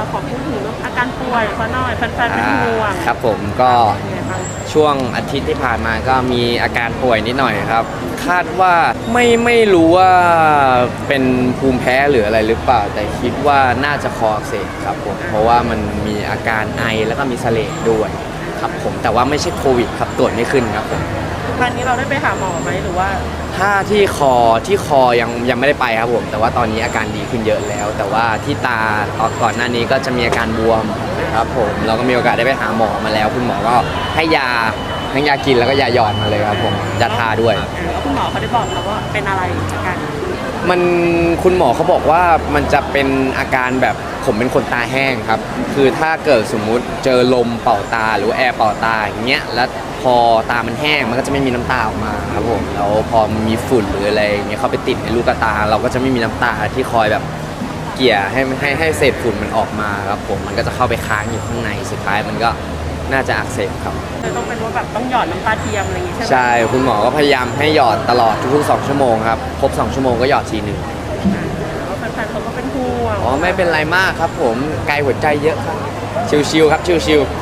เราขอพูดถึงองอาการป่วยเขาหน่อยแฟนๆเป็นห่วงครับผมก็ยังไงบ้างช่วงอาทิตย์ที่ผ่านมาก็มีอาการป่วยนิดหน่อยครับ คาดว่าไม่ไม่รู้ว่าเป็นภูมิแพ้หรืออะไรหรือเปล่า แต่คิดว่าน่าจะคออักเสบครับผมเพราะว่ามันมีอาการไอแล้วก็มีเสลดด้วยครับผมแต่ว่าไม่ใช่โควิดครับตรวจไม่ขึ้นครับผม ตอนนี้เราได้ไปหาหมอไหมหรือว่าถ้าที่คอที่คอยังยังไม่ได้ไปครับผม แต่ว่าตอนนี้อาการดีขึ้นเยอะแล้ว แต่ว่าที่ตาตอนก่อนหน้านี้ก็จะมีอาการบวมครับผมเราก็มีโอกาสได้ไปหาหมอมาแล้ว คุณหมอก็ให้ยาทั้งยากินแล้วก็ยาหยอดมาเลยครับผมยาทาด้วย แล้วคุณหมอเขาได้บอกเราว่าเป็นอะไรอาการมันคุณหมอเขาบอกว่ามันจะเป็นอาการแบบ ผมเป็นคนตาแห้งครับ คือถ้าเกิดสมมุติเจอลมเป่าตาหรือว่าแอร์เป่าตาอย่างเงี้ยแล้วพอตามันแห้งมันก็จะไม่มีน้ำตาออกมาครับผมแล้วพอมันมีฝุ่นหรืออะไรอย่างเงี้ยเข้าไปติดในลูกตา เราก็จะไม่มีน้ำตาที่คอยแบบเกลี่ยให้ให้ให้เศษฝุ่นมันออกมาครับผมมันก็จะเข้าไปค้างอยู่ข้างในสุดท้ายมันก็น่าจะอักเสบครับเลยต้องเป็นว่าแบบต้องหยอดน้ำตาเทียมอะไรอย่างงี้ใช่ไหมใช่คุณหมอก็พยายามให้หยอดตลอดทุกๆ2ชั่วโมงครับครบ2ชั่วโมงก็หยอดทีหนึ่งแล้วแฟนๆ เขาก็เป็นห่วงอ๋อไม่เป็นไรมากครับผมไกลหัวใจเยอะครับ ชิวๆครับชิวๆ